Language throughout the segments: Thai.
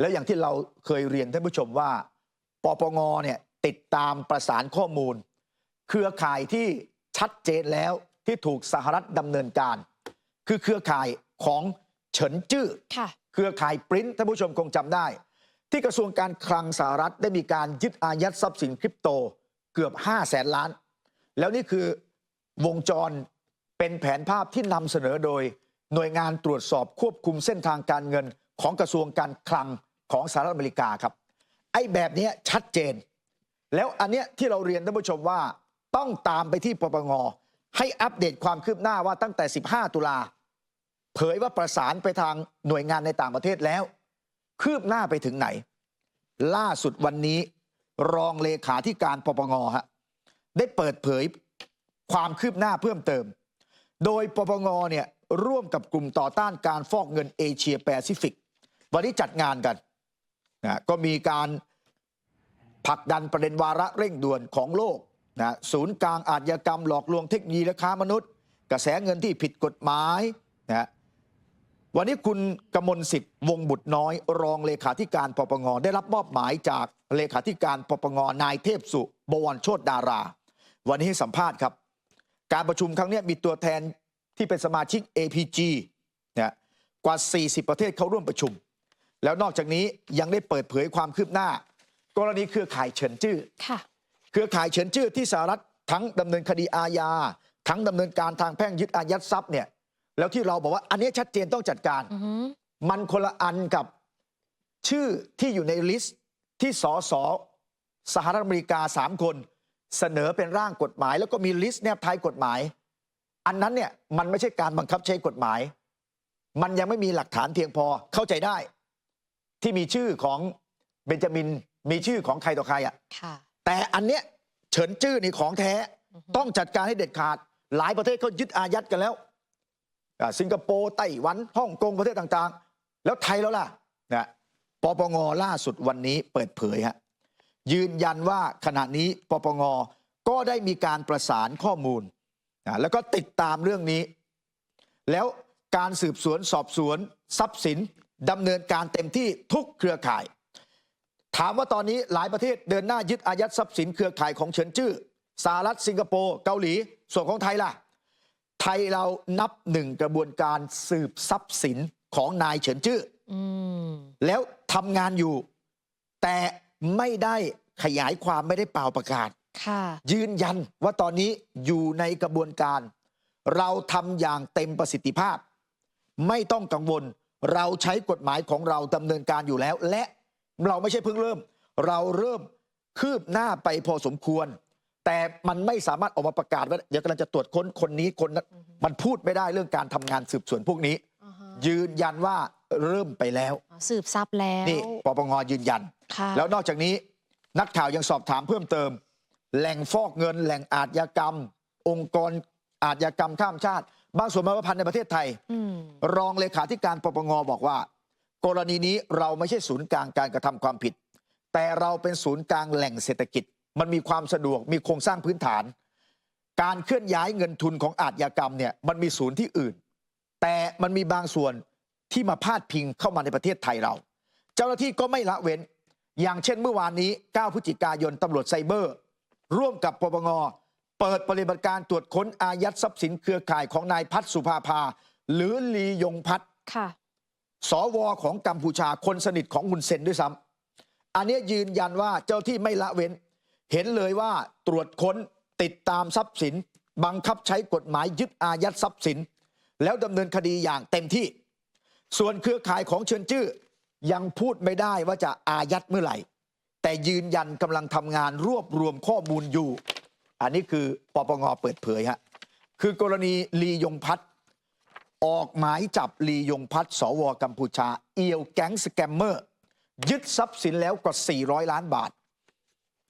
แล้วอย่างที่เราเคยเรียนท่านผู้ชมว่าปปงเนี่ยติดตามประสานข้อมูล เครือข่ายที่ชัดเจนแล้วที่ถูกสหรัฐดำเนินการ คือเครือข่ายของเฉินจื้อค่ะเครือข่ายปริ้นท่านผู้ชมคงจำได้ ที่กระทรวงการคลังสหรัฐได้มีการยึดอายัดทรัพย์สินคริปโตเกือบ5 0 0แสนล้าน แล้วนี่คือวงจรเป็นแผนภาพที่นำเสนอโดย หน่วยงานตรวจสอบควบคุมเส้นทางการเงินของกระทรวงการคลัง ของสหรัฐอเมริกาครับ ไอ้แบบนี้ชัดเจน แล้วอันเนี้ยที่เราเรียนท่านผู้ชมว่าต้องตามไปที่ปปงให้อัปเดตความคืบหน้าว่าตั้งแต่ 15 ตุลาเผยว่าประสานไปทางหน่วยงานในต่างประเทศแล้ว คืบหน้าไปถึงไหน ล่าสุดวันนี้ รองเลขาธิการปปงฮะได้เปิดเผยความคืบหน้าเพิ่มเติม โดยปปงเนี่ยร่วมกับกลุ่มต่อต้านการฟอกเงินเอเชียแปซิฟิก วันนี้จัดงานกัน นะก็มีการผลักดันประเด็นวาระเร่งด่วนของโลกนะศูนย์กลางอาชญากรรมหลอกลวงเทคโนโลยีและค้ามนุษย์ กระแสเงินที่ผิดกฎหมายนะวันนี้คุณกมลสิทธิ์วงบุตรน้อย รองเลขาธิการปปงได้รับมอบหมายจากเลขาธิการปปงนายเทพสุบวรโชตดารา วันนี้ให้สัมภาษณ์ครับ การประชุมครั้งนี้มีตัวแทนที่เป็นสมาชิก APG นี่ยกว่า 40 ประเทศเข้าร่วมประชุม แล้วนอกจากนี้ยังได้เปิดเผยความคืบหน้า กรณีเครือข่ายเฉินจื้อค่ะเครือข่ายเฉินจื้อที่สหรัฐทั้งดำเนินคดีอาญาทั้งดำเนินการทางแพ่งยึดอายัดทรัพย์เนี่ยแล้วที่เราบอกว่าอันนี้ชัดเจนต้องจัดการอือหือมันคนละอันกับชื่อที่อยู่ในลิสต์ที่สสสหรัฐอเมริกาสามคน เสนอเป็นร่างกฎหมาย แล้วก็มีลิสต์แนบท้ายกฎหมาย อันนั้นเนี่ยมันไม่ใช่การบังคับใช้กฎหมาย มันยังไม่มีหลักฐานเพียงพอเข้าใจได้ ที่มีชื่อของเบนจามินมีชื่อของใครต่อใครอะค่ะแต่อันเนี้ยเฉินจื้อนี่ของแท้อือฮึต้องจัดการให้เด็ดขาด หลายประเทศเขายึดอายัดกันแล้วอ่าสิงคโปร์ไต้หวันฮ่องกงประเทศต่างๆ แล้วไทยแล้วล่ะนะปปงล่าสุดวันนี้เปิดเผยฮะยืนยันว่าขณะนี้ปปงก็ได้มีการประสานข้อมูลนะแล้วก็ติดตามเรื่องนี้ แล้วการสืบสวนสอบสวนทรัพย์สิน ดำเนินการเต็มที่ทุกเครือข่าย ถามว่าตอนนี้หลายประเทศเดินหน้ายึดอายัดทรัพย์สินเครือข่ายของเฉินจื้อสหรัฐสิงคโปร์เกาหลี ส่วนของไทยล่ะ ไทยเรานับหนึ่งกระบวนการสืบทรัพย์สินของนายเฉินจื้ออืมแล้วทำงานอยู่ แต่ไม่ได้ขยายความไม่ได้เป่าประกาศค่ะยืนยันว่าตอนนี้อยู่ในกระบวนการ เราทำอย่างเต็มประสิทธิภาพ ไม่ต้องกังวล เราใช้กฎหมายของเราดำเนินการอยู่แล้ว และเราไม่ใช่เพิ่งเริ่ม เราเริ่มคืบหน้าไปพอสมควร แต่มันไม่สามารถออกมาประกาศว่าเดี๋ยวกำลังจะตรวจค้นคนนี้คนนั้นมันพูดไม่ได้เรื่องการทำงานสืบสวนพวกนี้อ่าฮะยืนยันว่าเริ่มไปแล้ว สืบทรัพย์แล้วนี่ปปงยืนยันค่ะแล้วนอกจากนี้นักข่าวยังสอบถามเพิ่มเติม แหล่งฟอกเงิน แหล่งอาชญากรรม องค์กรอาชญากรรมข้ามชาติ บางส่วนมาพันธ์ในประเทศไทยอืมรองเลขาธิการปปงบอกว่า กรณีนี้เราไม่ใช่ศูนย์กลางการกระทำความผิด แต่เราเป็นศูนย์กลางแหล่งเศรษฐกิจ มันมีความสะดวกมีโครงสร้างพื้นฐาน การเคลื่อนย้ายเงินทุนของอาชญากรรมเนี่ยมันมีศูนย์ที่อื่น แต่มันมีบางส่วนที่มาพาดพิงเข้ามาในประเทศไทยเรา เจ้าหน้าที่ก็ไม่ละเว้น อย่างเช่นเมื่อวานนี้ 9 พฤศจิกายนตำรวจไซเบอร์ ร่วมกับปปง เปิดปฏิบัติการตรวจค้นอายัดทรัพย์สินเครือข่ายของนายพัฒน์สุภาภา หรือลียงพัฒน์ค่ะ สวของกัมพูชาคนสนิทของฮุนเซนด้วยซ้ำอันเนี้ยยืนยันว่าเจ้าที่ไม่ละเว้น เห็นเลยว่าตรวจค้นติดตามทรัพย์สิน บังคับใช้กฎหมายยึดอายัดทรัพย์สิน แล้วดำเนินคดีอย่างเต็มที่ ส่วนเครือข่ายของเชิญจื้อยังพูดไม่ได้ว่าจะอายัดเมื่อไหร่ แต่ยืนยันกำลังทำงานรวบรวมข้อมูลอยู่ อันนี้คือปปงเปิดเผยฮะคือกรณีลียงพัฒน์ออกหมายจับลียงพัฒน์สวกัมพูชา เอียวแก๊งสแกมเมอร์ ยึดทรัพย์สินแล้วกว่า 400 ล้านบาท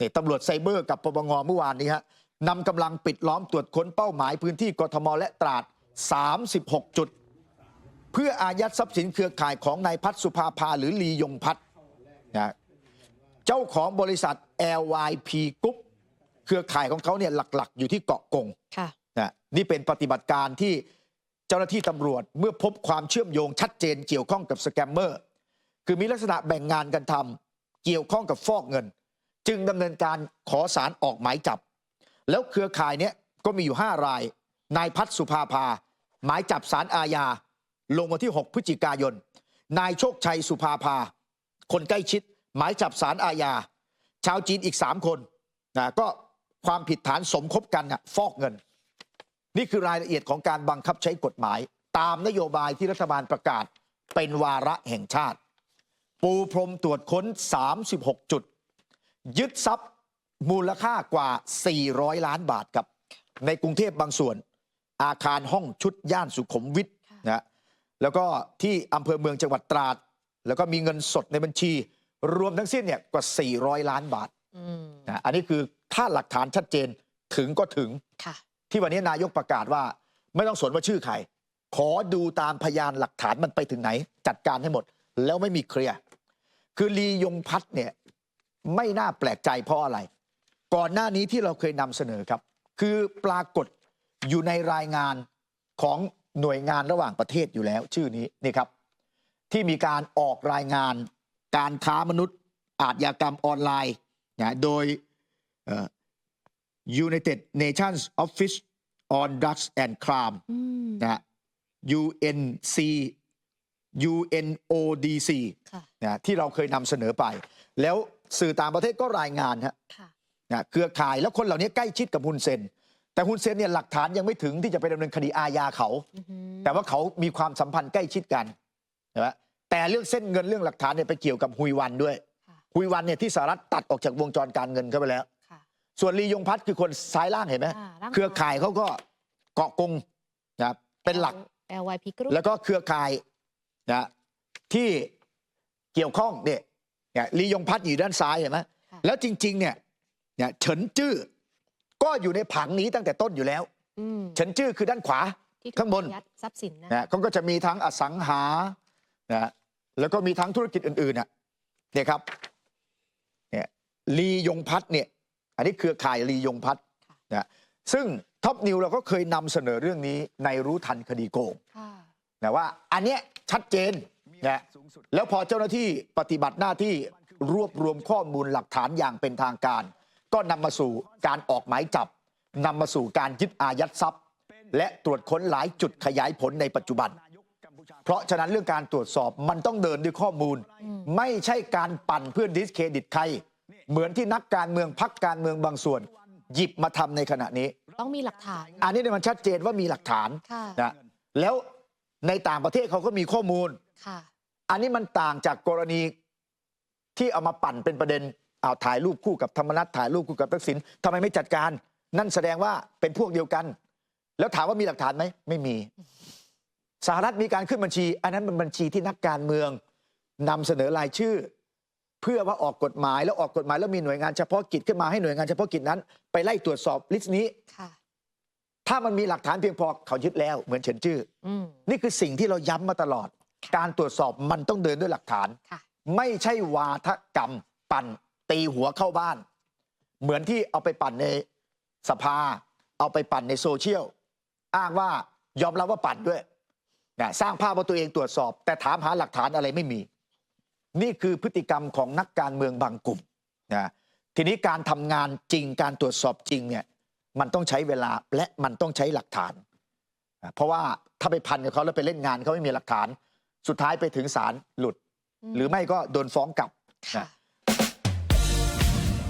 นี่ตำรวจไซเบอร์กับปปงเมื่อวานนี้ฮะนำกำลังปิดล้อมตรวจค้นเป้าหมายพื้นที่กทมและตราด 36 จุด เพื่ออายัดทรัพย์สินเครือข่ายของนายพัฒสุภาภาหรือลียงพัฒน์นะเจ้าของบริษัท LYP Group เครือข่ายของเขาเนี่ยหลักๆ อยู่ที่เกาะกงค่ะ นะนี่เป็นปฏิบัติการที่เจ้าหน้าที่ตำรวจเมื่อพบความเชื่อมโยงชัดเจนเกี่ยวข้องกับสแกมเมอร์ คือมีลักษณะแบ่งงานกันทำเกี่ยวข้องกับฟอกเงิน จึงดำเนินการขอสารออกหมายจับ แล้วเครือข่ายเนี้ยก็มีอยู่ 5 ราย นายพัฒน์สุภาภา หมายจับสารอาญา ลงวันที่ 6 พฤศจิกายน นายโชคชัยสุภาภา คนใกล้ชิด หมายจับสารอาญา ชาวจีนอีก 3 คนนะก็ ความผิดฐานสมคบกันฟอกเงิน นี่คือรายละเอียดของการบังคับใช้กฎหมาย ตามนโยบายที่รัฐบาลประกาศ เป็นวาระแห่งชาติ ปูพรมตรวจค้น 36 จุด ยึดทรัพย์มูลค่ากว่า 400 ล้านบาทครับ ในกรุงเทพบางส่วน อาคารห้องชุดย่านสุขุมวิทนะแล้วก็ที่อำเภอเมืองจังหวัดตราด แล้วก็มีเงินสดในบัญชี รวมทั้งสิ้นเนี่ยกว่า 400 ล้านบาท นะอันนี้คือถ้าหลักฐานชัดเจนถึงก็ถึงค่ะที่วันนี้นายกประกาศว่า ไม่ต้องสนว่าชื่อใคร ขอดูตามพยานหลักฐานมันไปถึงไหน จัดการให้หมด แล้วไม่มีเคลียร์คือลียงพัฒน์เนี่ยไม่น่าแปลกใจเพราะอะไร ก่อนหน้านี้ที่เราเคยนำเสนอครับ คือปรากฏอยู่ในรายงานของหน่วยงานระหว่างประเทศอยู่แล้ว ชื่อนี้นี่ครับ ที่มีการออกรายงานการค้ามนุษย์อาชญากรรมออนไลน์ นะโดยเอ่อ United Nations Office on Drugs and Crime อืมนะฮะ UNC UNODC ค่ะนะที่เราเคยนำเสนอไป แล้วสื่อต่างประเทศก็รายงานฮะค่ะนะเครือข่ายแล้วคนเหล่านี้ใกล้ชิดกับฮุนเซน แต่ฮุนเซนเนี่ยหลักฐานยังไม่ถึงที่จะไปดำเนินคดีอาญาเขาอือหือแต่ว่าเขามีความสัมพันธ์ใกล้ชิดกันนะแต่เรื่องเส้นเงินเรื่องหลักฐานเนี่ยไปเกี่ยวกับฮุยวันด้วย ค่ะฮุยวันเนี่ยที่สหรัฐตัดออกจากวงจรการเงินเข้าไปแล้ว ค่ะ ส่วนลียงพัฒน์คือคนซ้ายล่างเห็นไหมอ่าร่าง เครือข่ายเขาก็เกาะกงนะครับเป็นหลัก LYP Group แล้วก็เครือข่ายนะที่เกี่ยวข้องเนี่ยเนี่ยลียงพัฒน์อยู่ด้านซ้ายเห็นไหมค่ะ แล้วจริงๆเนี่ยเนี่ยเฉินจื้อก็อยู่ในผังนี้ตั้งแต่ต้นอยู่แล้ว อืมเฉินจื้อคือด้านขวา ที่ถูกข้างบนยัดทรัพย์สินนะ นะเขาก็จะมีทั้งอสังหานะแล้วก็มีทั้งธุรกิจอื่นๆน่ะเนี่ยครับเนี่ย ลียงพัฒน์เนี่ยอันนี้เครือข่ายลียงพัฒน์นะซึ่งท็อปนิวเราก็เคยนำเสนอเรื่องนี้ในรู้ทันคดีโกงค่ะนะว่าอันเนี้ยชัดเจนนะแล้วพอเจ้าหน้าที่ปฏิบัติหน้าที่รวบรวมข้อมูลหลักฐานอย่างเป็นทางการ ก็นำมาสู่การออกหมายจับนำมาสู่การยึดอายัดทรัพย์ และตรวจค้นหลายจุดขยายผลในปัจจุบัน เพราะฉะนั้นเรื่องการตรวจสอบมันต้องเดินด้วยข้อมูลอืมไม่ใช่การปั่นเพื่อดิสเครดิตใคร เหมือนที่นักการเมืองพักการเมืองบางส่วน หยิบมาทำในขณะนี้ ต้องมีหลักฐาน อันนี้เนี่ยมันชัดเจนว่ามีหลักฐานค่ะนะแล้วในต่างประเทศเขาก็มีข้อมูลค่ะอันนี้มันต่างจากกรณีที่เอามาปั่นเป็นประเด็นเอาวถ่ายรูปคู่กับธรรมนัฐถ่ายรูปคู่กับทักษิณทำไมไม่จัดการ นั่นแสดงว่าเป็นพวกเดียวกัน แล้วถามว่ามีหลักฐานไหมไม่มีสหรัฐมีการขึ้นบัญชี อันนั้นเป็นบัญชีที่นักการเมืองนำเสนอรายชื่อ เพื่อว่าออกกฎหมายแล้วออกกฎหมายแล้วมีหน่วยงานเฉพาะกิจขึ้นมาให้หน่วยงานเฉพาะกิจนั้น ไปไล่ตรวจสอบลิสต์นี้ ค่ะ ถ้ามันมีหลักฐานเพียงพอเขายึดแล้วเหมือนเฉินจื้ออืม นี่คือสิ่งที่เราย้ำมาตลอด การตรวจสอบมันต้องเดินด้วยหลักฐาน ค่ะ ไม่ใช่วาทกรรม ปั่น ตีหัวเข้าบ้าน เหมือนที่เอาไปปั่นในสภา เอาไปปั่นในโซเชียลอ้างว่ายอมรับว่าปั่นด้วยนะสร้างภาพว่าตัวเองตรวจสอบ แต่ถามหาหลักฐานอะไรไม่มี นี่คือพฤติกรรมของนักการเมืองบางกลุ่มนะทีนี้การทำงานจริงการตรวจสอบจริงเนี่ยมันต้องใช้เวลาและมันต้องใช้หลักฐานนะเพราะว่าถ้าไปพันกับเขาแล้วไปเล่นงานเขาไม่มีหลักฐาน สุดท้ายไปถึงศาลหลุด หรือไม่ก็โดนฟ้องกลับค่ะ